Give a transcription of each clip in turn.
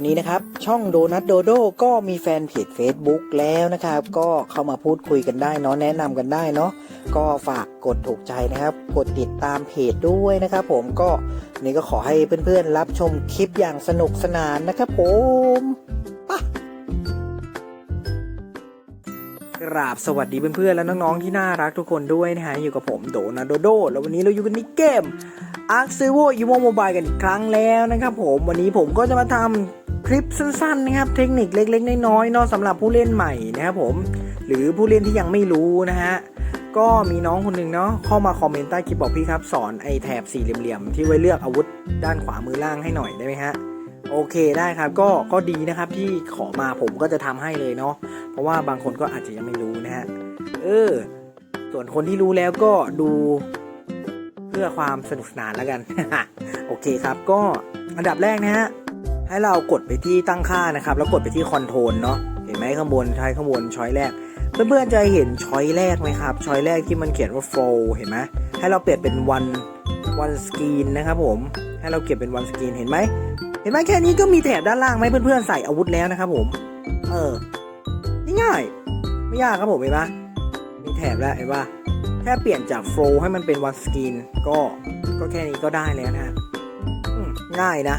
อนนี้นะครับ ช่องโดนัทโดโดก็มีแฟนเพจ Facebook แล้วนะครับ ก็เข้ามาพูดคุยกันได้เนาะแนะนำกันได้เนาะก็ฝากกดถูกใจนะครับ กดติดตามเพจด้วยนะครับ ผมก็นนี้ก็ขอให้เพื่อนๆ รับชมคลิปอย่างสนุกสนานนะครับ ผมปะกราบสวัสดีเพื่อนๆและน้องๆที่น่ารักทุกคนด้วยนะฮะอยู่กับผมโดนัทโดโด แล้ววันนี้เราอยู่กันในเกมอาร์คซ v โวอีโมโมบายกันอีกครั้งแล้วนะครับผมวันนี้ผมก็จะมาทำ ลิปสั้นๆนะครับเทคนิคเล็กๆน้อยๆเนาะสำหรับผู้เล่นใหม่นะครับผม หรือผู้เล่นที่ยังไม่รู้นะฮะก็มีน้องคนหนึ่งเนาะเข้ามาคอมเมนต์ใต้คลิปบอกพี่ครับสอนไอแถบสี่เหลี่ยมๆที่ไว้เลือกอาวุธด้านขวามือล่างให้หน่อยได้ไหมฮะโอเคได้ครับก็ก็ดีนะครับที่ขอมาผมก็จะทำให้เลยเนาะเพราะว่าบางคนก็อาจจะยังไม่รู้นะฮะเออ ส่วนคนที่รู้แล้วก็ดูเพื่อความสนุกสนานแล้วกัน โอเคครับก็อันดับแรกนะฮะ ให้เรากดไปที่ตั้งค่านะครับ แล้วกดไปที่คอนโทรลเนาะเห็นไหมข้างบนใช้ข้างบนช้อยแรก เพื่อนๆจะเห็นช้อยแรกไหมครับช้อยแรกที่มันเขียนว่า flow เห็นไหมให้เราเปลี่ยนเป็น one one screen นะครับผมให้เราเก็บเป็น one screen เห็นไหมเห็นไหมแค่นี้ก็มีแถบด้านล่างไหมเพื่อนๆใส่อาวุธแล้วนะครับผม เออง่ายๆไม่ยากครับผมเห็นปะมีแถบแล้วเห็นปะแค่เปลี่ยนจากโฟล์ให้มันเป็นวันสกรีนก็ก็แค่นี้ก็ได้แล้วนะฮะง่ายนะ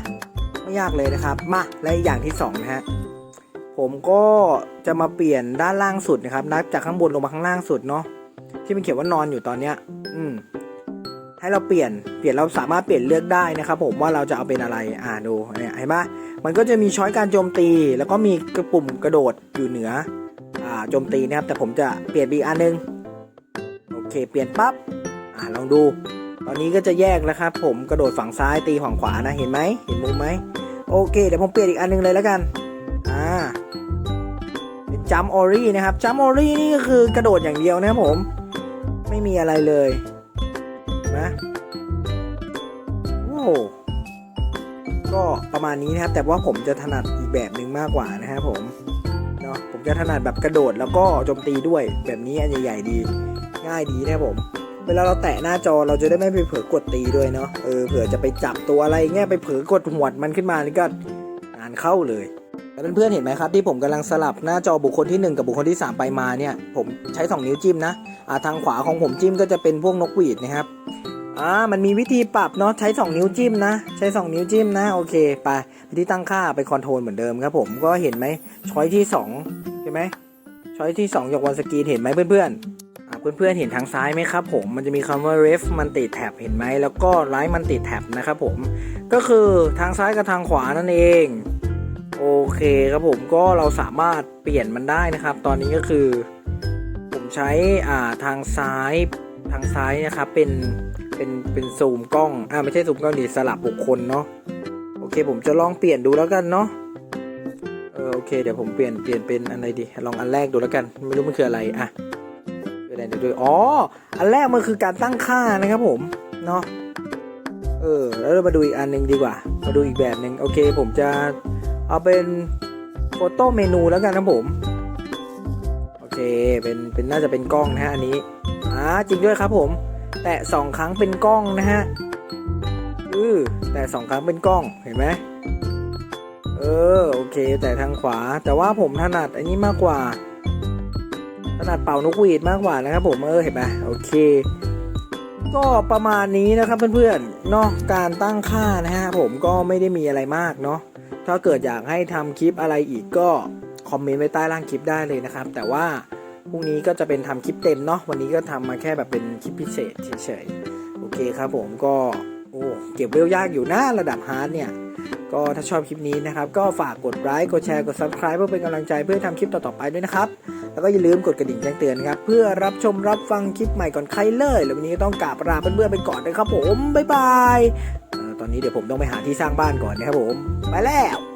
ไม่ยากเลยนะครับ มาและอย่างที่สองนะฮะผมก็จะมาเปลี่ยนด้านล่างสุดนะครับ นับจากข้างบนลงมาข้างล่างสุดเนาะที่มันเขียนว่านอนอยู่ตอนเนี้ย อืมให้เราเปลี่ยน เปลี่ยนเราสามารถเปลี่ยนเลือกได้นะครับ ผมว่าเราจะเอาเป็นอะไร อ่าดูเนี่ยเห็นปะมันก็จะมีช้อยการโจมตี แล้วก็มีกระปุ่มกระโดดอยู่เหนือ อ่า โจมตีนะครับ แต่ผมจะเปลี่ยนอีกอันนึง โอเค เปลี่ยนปั๊บ อ่าลองดู ตอนนี้ก็จะแยกแล้วครับผมกระโดดฝั่งซ้ายตีฝั่งขวานะเห็นไหมเห็นมุมไหมโอเคเดี๋ยวผมเปลี่ยนอีกอันหนึงเลยแล้วกันอ่าเป็นจัมออรี่นะครับจัมออรี่นี่ก็คือกระโดดอย่างเดียวนะครับผม ไม่มีอะไรเลยนะโอ้ก็ประมาณนี้นะครับ แต่ว่าผมจะถนัดอีกแบบหนึ่งมากกว่านะครับผมเนาะผมจะถนัดแบบกระโดดแล้วก็โจมตีด้วยแบบนี้อันใหญ่ๆดี ง่ายดีนะครับผม วลาเราแตะหน้าจอเราจะได้ไม่ไปเผลอกดตีด้วยเนาะเออเผื่อจะไปจับตัวอะไรเงี้ยไปเผลอกดหวดมันขึ้นมานี่ก็งานเข้าเลยแล้วเพื่อนๆเห็นไหมครับที่ผมกำลังสลับหน้าจอบุคคลที่ 1 กับบุคคลที่ 3 ไปมาเนี่ย ผมใช้ 2 นิ้วจิ้มนะอ่าทางขวาของผมจิ้มก็จะเป็นพวกนกหวีดนะครับอ่ามันมีวิธีปรับเนาะใช้ 2 นิ้วจิ้มนะ ใช้ 2 นิ้วจิ้มนะโอเคไปไปที่ตั้งค่าไปคอนโทรลเหมือนเดิมครับผมก็เห็นไหมช้อยที่2ใช่ไหมช้อยที่2ยกวันสกรีนเห็นไหมเพื่อนๆ เพื่อนๆเห็นทางซ้ายไหมครับผมมันจะมีคำว่า ref มันติดแท็บเห็นไหมแล้วก็ right มันติดแท็บนะครับผมก็คือทางซ้ายกับทางขวานั่นเองโอเคครับผมก็เราสามารถเปลี่ยนมันได้นะครับ ตอนนี้ก็คือ ผมใช้อ่าทางซ้ายทางซ้ายนะครับเป็นเป็นเป็นซูมกล้องอ่าไม่ใช่ซูมกล้องดิสลับบุคคลเนาะโอเค ผมจะลองเปลี่ยนดูแล้วกันเนาะเออโอเคเดี๋ยวผมเปลี่ยนเปลี่ยนเป็นอะไรดีลองอันแรกดูแล้วกัน ไม่รู้มันคืออะไรอะ ดี๋ยวเดี๋ยวดูอ๋อ อันแรกมันคือการตั้งค่านะครับผมเนาะเออแล้วเรามาดูอีกอันหนึ่งดีกว่า มาดูอีกแบบหนึ่งโอเค ผมจะเอาเป็นโฟโต้เมนูแล้วกันนะผมโอเคเป็นเป็นน่าจะเป็นกล้องนะฮะอันนี้อ่าจริงด้วยครับผม แตะสองครั้งเป็นกล้องนะฮะอือแตะสองครั้งเป็นกล้องเห็นไหมเออโอเค แต่ทางขวาแต่ว่าผมถนัดอันนี้มากกว่า ถนัดเป่านกหวีดมากกว่านะครับผมเออเห็นไหมโอเค ก็ประมาณนี้นะครับเพื่อนๆเนาะการตั้งค่านะฮะผมก็ไม่ได้มีอะไรมากเนาะถ้าเกิดอยากให้ทำคลิปอะไรอีกก็คอมเมนต์ไว้ใต้ล่างคลิปได้เลยนะครับ แต่ว่าพรุ่งนี้ก็จะเป็นทำคลิปเต็มเนาะวันนี้ก็ทำมาแค่แบบเป็นคลิปพิเศษเฉยๆโอเคครับผมก็ เก็บเวลยากอยู่นะระดับฮาร์ดเนี่ย ก็ถ้าชอบคลิปนี้นะครับ ก็ฝากกดไลค์กดแชร์กด subscribe เพื่อเป็นกำลังใจเพื่อทำคลิปต่อๆไปด้วยนะครับ แล้วก็อย่าลืมกดกระดิ่งแจ้งเตือนนะครับ เพื่อรับชมรับฟังคลิปใหม่ก่อนใครเลย แล้ววันนี้ก็ต้องกราบลาเพื่อนๆไปก่อนนะครับผมบ๊ายบายตอนนี้เดี๋ยวผมต้องไปหาที่สร้างบ้านก่อนนะครับผม ไปแล้ว